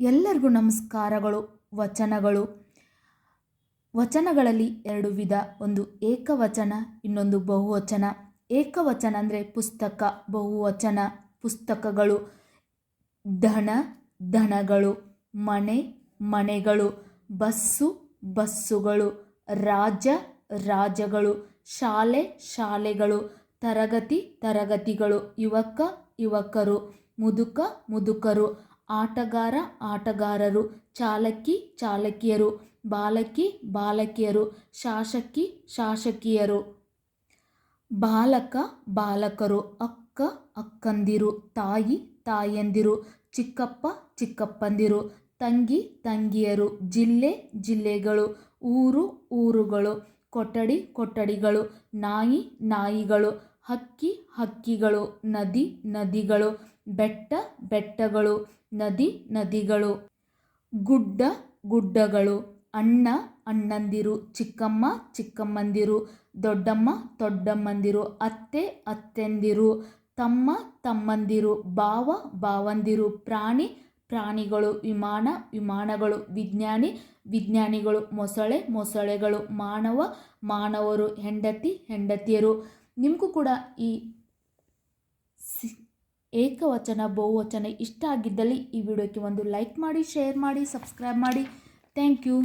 ಎಲ್ಲರಿಗೂ ನಮಸ್ಕಾರಗಳು, ವಚನಗಳು. ವಚನಗಳಲ್ಲಿ ಎರಡು ವಿಧ, ಒಂದು ಏಕವಚನ, ಇನ್ನೊಂದು ಬಹುವಚನ. ಏಕವಚನ ಅಂದರೆ ಪುಸ್ತಕ, ಬಹುವಚನ, ಪುಸ್ತಕಗಳು. ಧನ, ಧನಗಳು. ಮನೆ, ಮನೆಗಳು. ಬಸ್ಸು, ಬಸ್ಸುಗಳು. ರಾಜ, ರಾಜಗಳು. ಶಾಲೆ, ಶಾಲೆಗಳು. ತರಗತಿ, ತರಗತಿಗಳು. ಯುವಕ, ಯುವಕರು. ಮುದುಕ, ಮುದುಕರು. ಆಟಗಾರ, ಆಟಗಾರರು, ಚಾಲಕಿ, ಚಾಲಕಿಯರು, ಬಾಲಕಿ, ಬಾಲಕಿಯರು, ಶಾಸಕಿ, ಶಾಸಕಿಯರು. ಬಾಲಕ, ಬಾಲಕರು, ಅಕ್ಕ, ಅಕ್ಕಂದಿರು, ತಾಯಿ, ತಾಯಂದಿರು, ಚಿಕ್ಕಪ್ಪ, ಚಿಕ್ಕಪ್ಪಂದಿರು, ತಂಗಿ, ತಂಗಿಯರು, ಜಿಲ್ಲೆ, ಜಿಲ್ಲೆಗಳು, ಊರು, ಊರುಗಳು, ಕೊಠಡಿ, ಕೊಠಡಿಗಳು, ನಾಯಿ, ನಾಯಿಗಳು ಹಕ್ಕಿ ಹಕ್ಕಿಗಳು, ನದಿ ನದಿಗಳು, ಬೆಟ್ಟ ಬೆಟ್ಟಗಳು, ನದಿ ನದಿಗಳು. ಗುಡ್ಡ ಗುಡ್ಡಗಳು, ಅಣ್ಣ ಅಣ್ಣಂದಿರು, ಚಿಕ್ಕಮ್ಮ ಚಿಕ್ಕಮ್ಮಂದಿರು, ದೊಡ್ಡಮ್ಮ ದೊಡ್ಡಮ್ಮಂದಿರು, ಅತ್ತೆ ಅತ್ತೆಂದಿರು, ತಮ್ಮ ತಮ್ಮಂದಿರು, ಭಾವ ಭಾವಂದಿರು, ಪ್ರಾಣಿ ಪ್ರಾಣಿಗಳು, ವಿಮಾನ ವಿಮಾನಗಳು, ವಿಜ್ಞಾನಿ ವಿಜ್ಞಾನಿಗಳು, ಮೊಸಳೆ ಮೊಸಳೆಗಳು, ಮಾನವ ಮಾನವರು, ಹೆಂಡತಿ ಹೆಂಡತಿಯರು ನಿಮಗೂ ಕೂಡ ಈ ಏಕವಚನ, ಬಹುವಚನ ಇಷ್ಟ ಆಗಿದ್ದಲ್ಲಿ ಈ ವಿಡಿಯೋಕ್ಕೆ ಒಂದು ಲೈಕ್ ಮಾಡಿ, ಶೇರ್ ಮಾಡಿ, ಸಬ್ಸ್ಕ್ರೈಬ್ ಮಾಡಿ. Thank you.